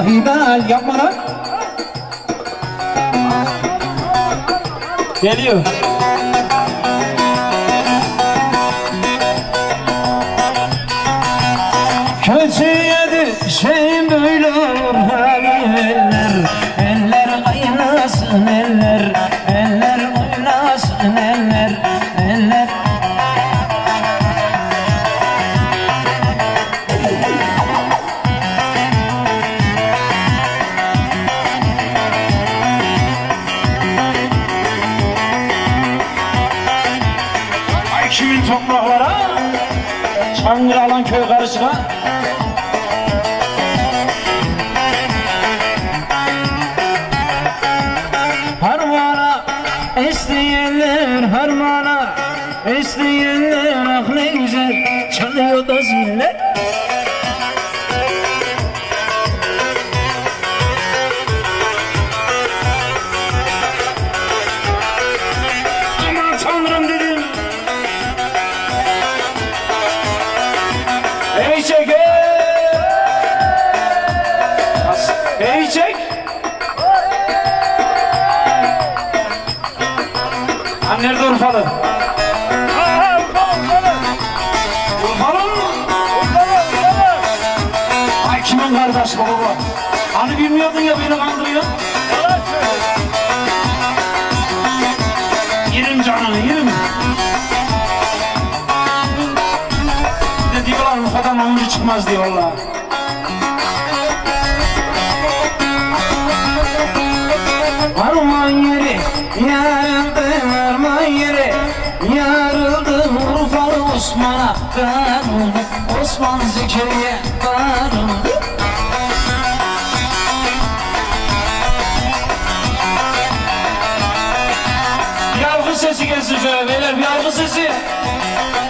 hilal yapma lan. Geliyor. Topraklara Çangıralan köy karışığa Harmana isteyenler harmana isteyenler ah ne güzel çalıyor da ziller Ha nerede Urfalı? Urfalı mı? Ay kimin kardeşi bu baba? Hani bilmiyordun ya beni kandırıyor. Yerim canını yerim. De diyorlar Urfa'dan oyuncu çıkmaz diyorlar. Osman'a Karun Osman Zekeriye Bir algı sesi gelsin şöyle beyler bir algı sesi.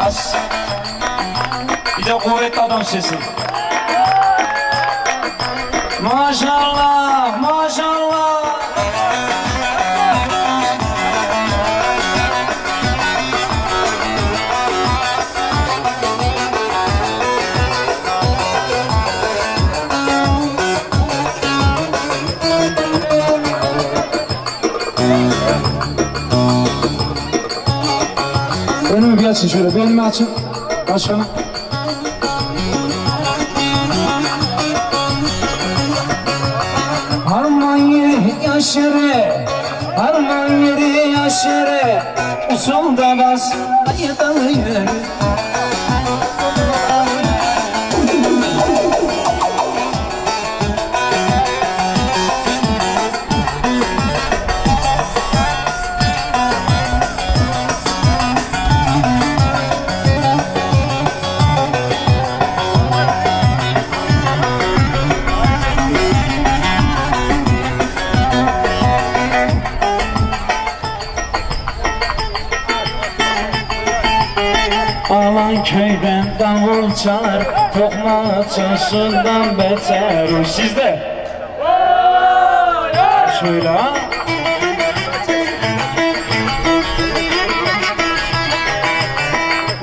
As. Bir de kuvvetli adam sesi. Maşallah Bir açın şöyle, belimi açın. Başkanım. Harman yeri yaşere, harman yeri yaşere. Usulda bas, ayıdalı yürü. Alan köyden davul çalar Tokma çarşından beter. O sizde Şöyle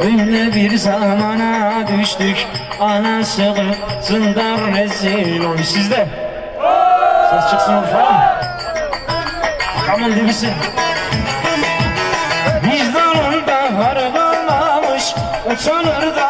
Öyle bir zamana düştük Anası kızından rezil. Oy sizde Ses çıksın Urfa Aman dibisi kalmamış Utanır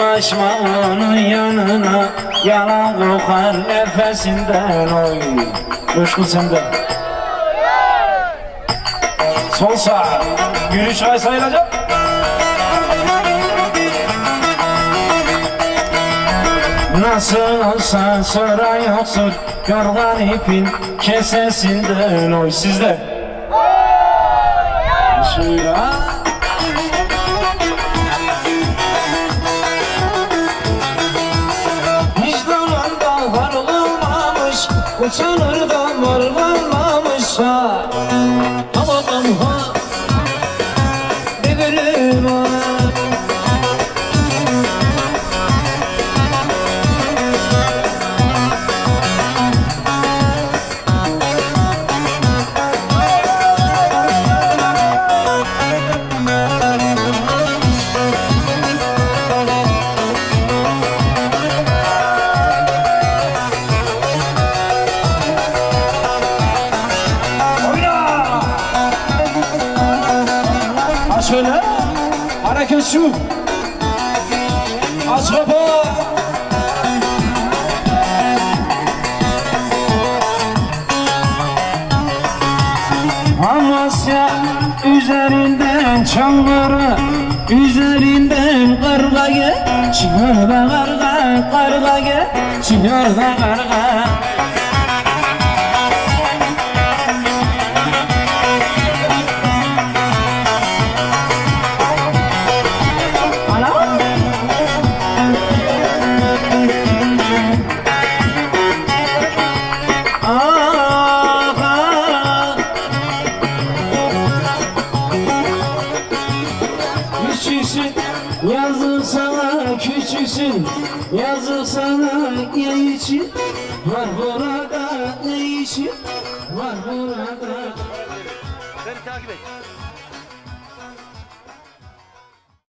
Yaklaşma onun yanına Yalan kokar nefesinden oy. Coşkun sende. Sol sağ. Yürüyüş ay sayılacak. Nasıl olsa sonra yoksun Yorgan ipin kesesinden oy. Sizde. Şöyle Ha şöyle, hareket şu. Az baba. Amasya üzerinden çamları Üzerinden karga gel Çınar da karga, karga gel Çınar da karga küçüksün. Yazık sana ne için var burada ne için var burada. Beni takip et.